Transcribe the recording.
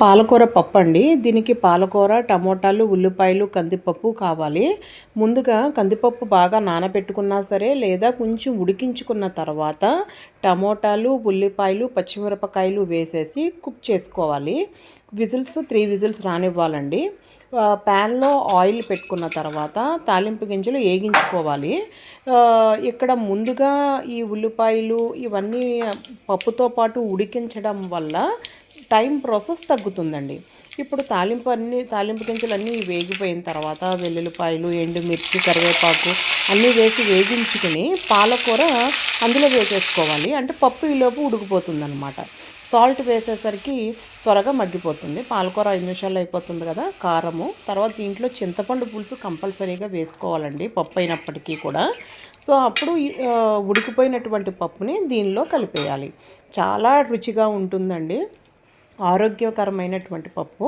పాలకూర పప్పు అండి దీనికి పాలకూర టమోటాలు ఉల్లిపాయలు కందిపప్పు కావాలి. ముందుగా కందిపప్పు బాగా నానబెట్టుకున్నా సరే లేదా కొంచెం ఉడికించుకున్న తర్వాత టమోటాలు ఉల్లిపాయలు పచ్చిమిరపకాయలు వేసేసి కుక్ చేసుకోవాలి. విజిల్స్ త్రీ విజిల్స్ రానివ్వాలండి. ప్యాన్లో ఆయిల్ పెట్టుకున్న తర్వాత తాలింపు గింజలు వేగించుకోవాలి. ఇక్కడ ముందుగా ఈ ఉల్లిపాయలు ఇవన్నీ పప్పుతో పాటు ఉడికించడం వల్ల టైం ప్రాసెస్ తగ్గుతుందండి. ఇప్పుడు తాలింపు అన్ని తాలింపు గింజలు అన్నీ వేగిపోయిన తర్వాత వెల్లుల్లిపాయలు ఎండుమిర్చి కరివేపాకు అన్నీ వేసి వేగించుకుని పాలకూర అందులో వేసేసుకోవాలి. అంటే పప్పు ఈలోపు ఉడికిపోతుంది అనమాట సాల్ట్ వేసేసరికి త్వరగా మగ్గిపోతుంది. పాలకూర ఐదు నిమిషాలు అయిపోతుంది కదా కారము. తర్వాత దీంట్లో చింతపండు పులుసు కంపల్సరీగా వేసుకోవాలండి పప్పు అయినప్పటికీ కూడా. సో అప్పుడు ఉడికిపోయినటువంటి పప్పుని దీనిలో కలిపేయాలి. చాలా రుచిగా ఉంటుందండి. ఆరోగ్యకరమైనటువంటి పప్పు.